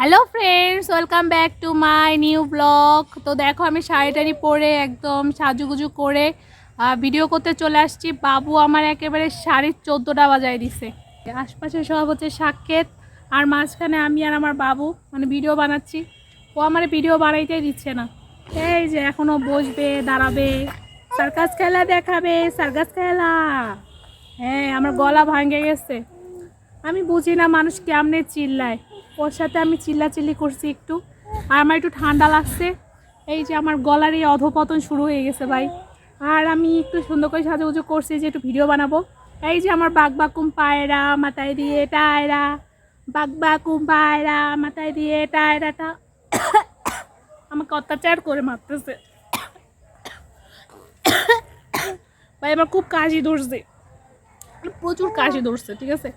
Hello friends welcome back to my new blog তো দেখো, আমি শাড়ি টাড়ি পরে একদম সাজুগুজু করে ভিডিও করতে চলে আসছি। বাবু আমার একেবারে শাড়ির চোদ্দোটা বাজায় দিছে। আশপাশে সব হচ্ছে সাক্ষেত আর মাঝখানে আমি আর আমার বাবু মানে ভিডিও বানাচ্ছি। ও আমার ভিডিও বানাইতেই দিচ্ছে না। এই যে এখনও বসবে, দাঁড়াবে, সার্কাস খেলা দেখাবে, সার্কাস খেলা। হ্যাঁ আমার গলা ভাঙে গেছে। আমি বুঝি না মানুষ কেমনে চিল্লায়। ওর সাথে আমি চিল্লাচিল্লি করছি একটু। আর আমার একটু ঠান্ডা লাগছে। এই যে আমার গলার এই অধপতন শুরু হয়ে গেছে ভাই। আর আমি একটু সুন্দর করে সাজুগুজু করছি যে একটু ভিডিও বানাবো। এই যে আমার বাঘ বাকুম পায়রা, মাথায় দিয়ে টায়রা। বাঘ বাকুম পায়রা, মাথায় দিয়ে টায়রাটা। আমাকে অত্যাচার করে মারতেছে। ভাই, আমার খুব কাশি ধরছে। প্রচুর কাশি ধরছে, ঠিক আছে?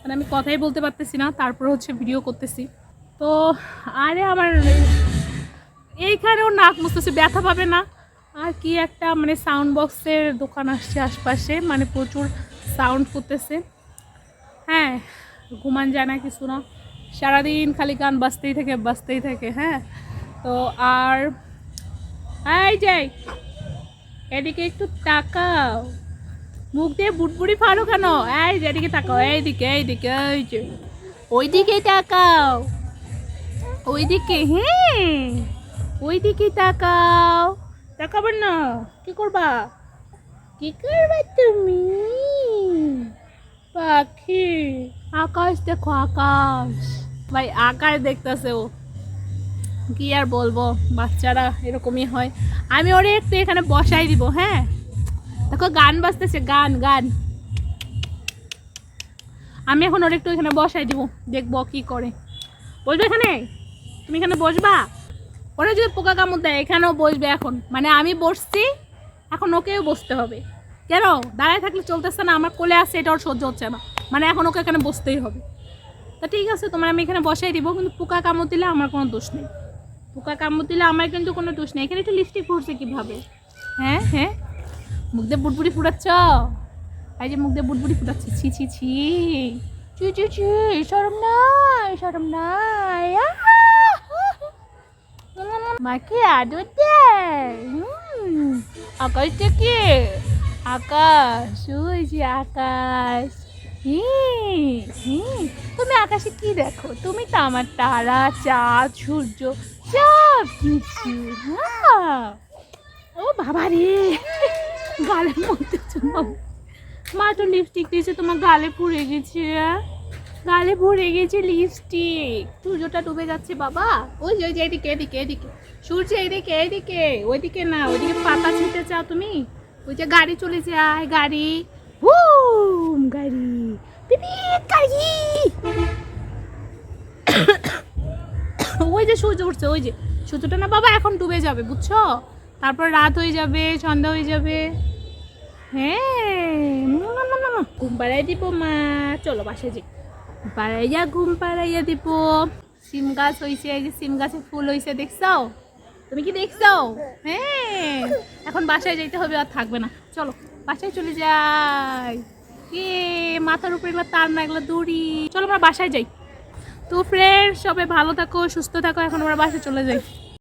মানে আমি কথাই বলতে পারতেছি না, তারপর হচ্ছে ভিডিও করতেছি। তো, আরে আমার এইখানেও নাক মুছতেছে, ব্যথা পাবে না। আর কি একটা মানে সাউন্ড বক্সের দোকান আসছে আশপাশে মানে প্রচুর সাউন্ড করতেছে। হ্যাঁ ঘুমান যায় না কিছু না। সারাদিন খালি গান বাজতেই থাকে বাজতেই থাকে হ্যাঁ। তো আর, এই যাই এদিকে একটু তাকাও। মুখ দিয়ে বুটবুড়ি ফাড়ো কেন? এই যে এদিকে তাকাও এইদিকে এইদিকে এই যে। ওইদিকে তাকাও। ওইদিকে হ্যাঁ ওইদিকে তাকাও। তাকাবেন না। কি করবা? কি করবা তুমি? পাখি। আকাশ দেখো, আকাশ। ভাই, আকাশ দেখতেছে ও। কি আর বলব, বাচ্চারা এরকমই হয়। আমি ওরে একটু এখানে বসাই দিব হ্যাঁ? দেখো, গান বাজতেছে, গান গান। আমি এখন ওর একটু এখানে বসাই দিব, দেখব কি করে। বসবে এখানে? তুমি এখানে বসবা? ওরা যদি পোকা কামড় দেয়, এখানেও বসবে এখন। মানে আমি বসছি, এখন ওকেও বসতে হবে। কেন? দাঁড়ায় থাকলে চলতেছে না, আমার কোলে আসছে এটা ওর সহ্য হচ্ছে না। মানে এখন ওকে এখানে বসতেই হবে। তা ঠিক আছে, তোমার আমি এখানে বসাই দিব, কিন্তু পোকা কামড় দিলে আমার কোনো দোষ নেই। পোকা কামড় দিলে আমার কিন্তু কোনো দোষ নেই। এখানে একটু লিপস্টিক পড়ছে কীভাবে? হ্যাঁ হ্যাঁ। মুখ দিয়ে বুটবুড়ি ফুটাচ্ছ? এই যে মুখ দিয়ে বুটবুড়ি ফুটাচ্ছে। ছি ছি ছি। চু চু চু সরম নাই সরম নাই। মাকে হুম, আকাশ থেকে আকাশ ওই যে আকাশ। তুমি আকাশে কি দেখো? তুমি তো আমার তারা চাঁদ সূর্য সব কিছু। হ্যাঁ। ও বাবা রে। গালের মধ্যে মা তো লিপস্টিক দিয়েছে, তোমার গালে পুড়ে গেছে গালে ভরে গেছে লিপস্টিক সূর্যটা ডুবে যাচ্ছে, বাবা। ওই যে ওই যে এদিকে এদিকে এদিকে। সূর্য এদিকে এদিকে। ওইদিকে না, ওইদিকে পাতা ছিটে চাও তুমি। ওই যে গাড়ি চলে যায়, গাড়ি। হুম, গাড়ি। গাড়ি। ওই যে সূর্য উঠছে, ওই যে। সূর্যটা না, বাবা, এখন ডুবে যাবে, বুঝছ? তারপর রাত হয়ে যাবে, সন্ধ্যা হয়ে যাবে। হ্যাঁ। ঘুম পাড়াই দিব মা চলো বাসায় যাই পাড়াইয়া ঘুম পাড়াইয়া দিব সিম গাছ হয়েছে যে সিম গাছে ফুল হয়েছে দেখছ তুমি কি দেখছ হ্যাঁ এখন বাসায় যাইতে হবে আর থাকবে না চলো বাসায় চলে যাই কে মাথার উপরে এগুলো তার না এগুলো দড়ি চলো আমরা বাসায় যাই তো ফ্রেন্ড সবাই ভালো থাকো সুস্থ থাকো এখন আমরা বাসায় চলে যাই